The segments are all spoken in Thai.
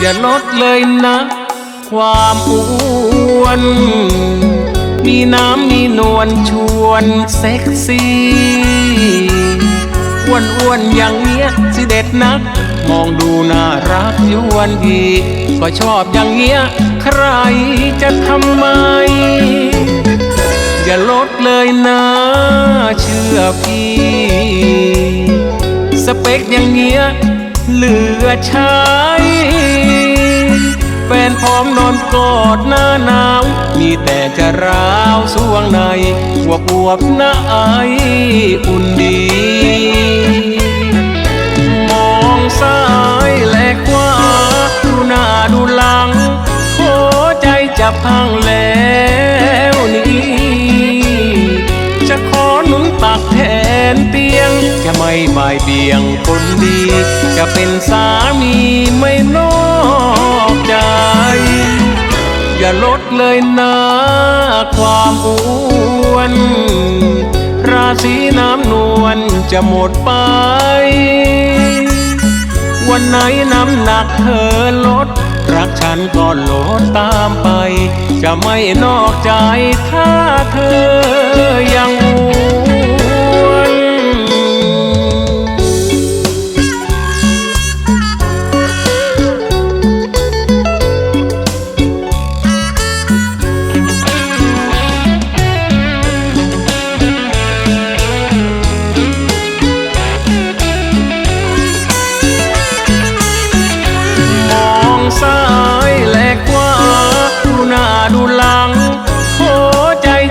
อย่าลดเลยนะ ความอ้วน มีน้ำมีนวลชวนเซ็กซี่อ้วนอ้วนอย่างเงี้ยสิเด็ดนัก มองดูน่ารักยวนดีก็ชอบอย่างเงี้ย ใครจะทำไม อย่าลดเลยนะเชื่อพี่ สเปคอย่างเงี้ย เหลือใช้แฟนพร้อมนอนกอดหน้าหนาว มีแต่จะร้าวสวงในหัวบวบหน้าไออุ่นดี มองซ้ายและขวาดูหน้าดูหลังหัวใจจะพังแล้วนี่ จะขอหนุนตักแทน เตียง จะไม่บ่ายเบี่ยงคนดี จะเป็นสามีไม่นอกใจ อย่าลดเลยนะความอ้วน ราศีน้ำนวลจะหมดไป วันไหนน้ำหนักเธอลดรักฉันก็ลดตามไป จะไม่นอกใจถ้าเธอยัง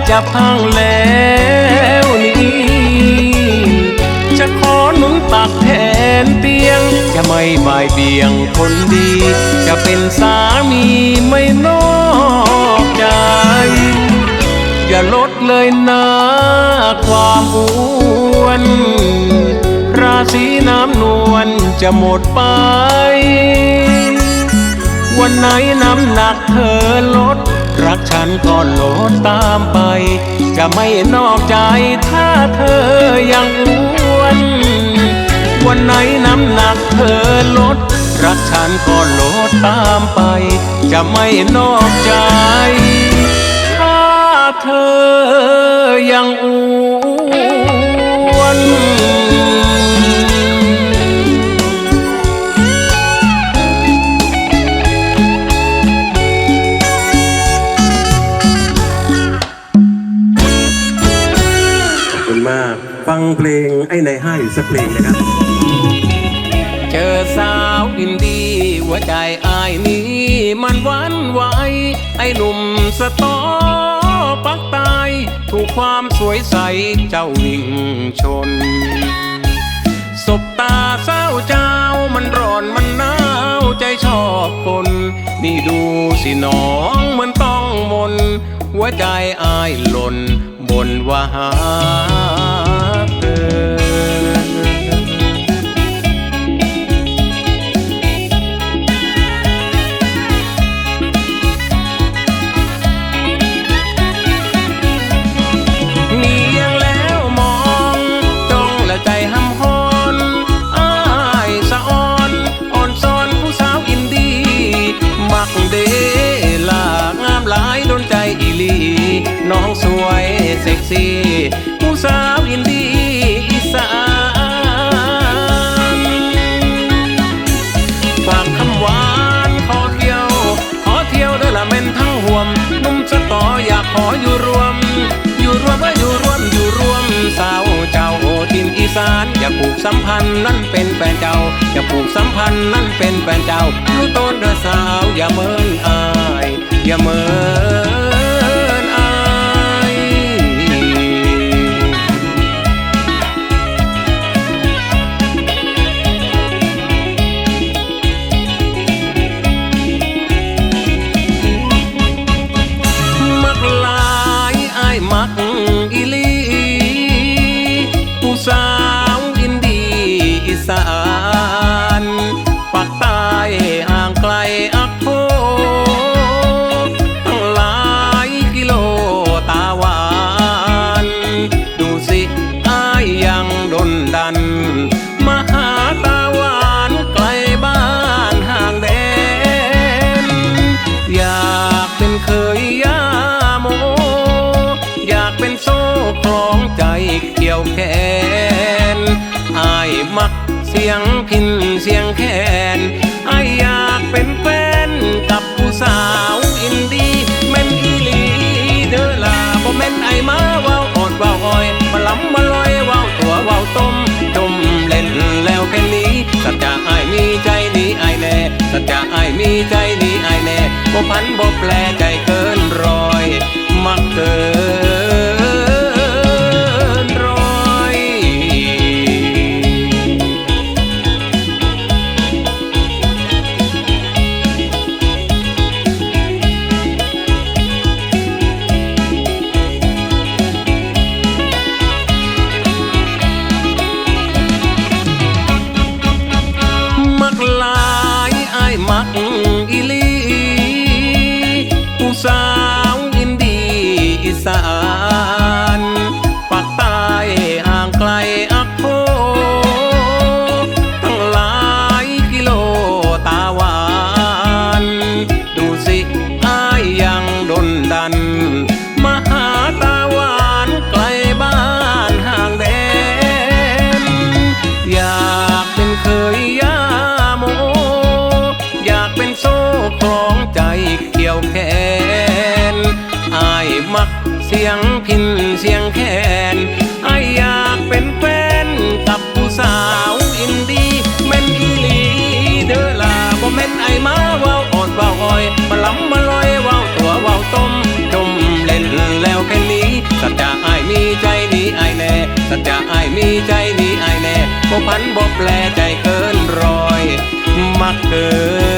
จะพังแล้วนี่จะขอหนุนตักแทนเตียง จะไม่บ่ายเบียงคนดี จะเป็นสามีไม่นอกใจ อย่าลดเลยนะความอ้วน ราศีน้ำนวลจะหมดไป วันไหนน้ำหนักเธอลด รักฉันก็ลดตามไป จะไม่นอกใจถ้าเธอยังอ้วน วันไหนน้ำหนักเธอลด รักฉันก็ลดตามไป จะไม่นอกใจ ถ้าเธอยังอ้วน เพลงไอ้ในายให้สักเพลงนะครับ เจอสาวอินดีหัวใจอายนี้มันหวันไหวไอ้หนุ่มสตอปักตายถูกความสวยใสเจ้าวิ่งชนสบตาเศร้าเจ้ามันร้อนมันหนาวใจชอบคน นี่ดูสิน้องเหมือนต้องมนหัวใจอายหล่นบนว่าหา สารอย่าผูกสัมพันธ์นั่นเป็นแฟนเจ้าอย่าผูกสัมพันธ์นั่นเป็นแฟนเจ้าอยู่ต้นเด้อสาวอย่าเมินอาย อย่าเมิน มหาตาหวานไกลบ้านห่างแดน อยากเป็นเคยยาโม อยากเป็นโซ่คล้องใจเกี่ยวแขนอายมักเสียงพินเสียงแคนไออยากเป็นแฟนกับผู้สาว บ่พันบ่แปลใจเกิน งพินเสียงแคนไออยากเป็นแฟนกับผู้สาวอินดีแม่นอีหลีเด้อล่ะบ่แม่นไอมาเว้าออนเว้าอ้อยมาล้ำมาลอยเว้าตัวเว้าต้มจมเล่นแล้วแค่นี้สัจจะอมีใจนี้ไอแน่สัจจะอมีใจนี้ไอแน่บ่พันบ่แปลใจเกินร้อยมักเกิน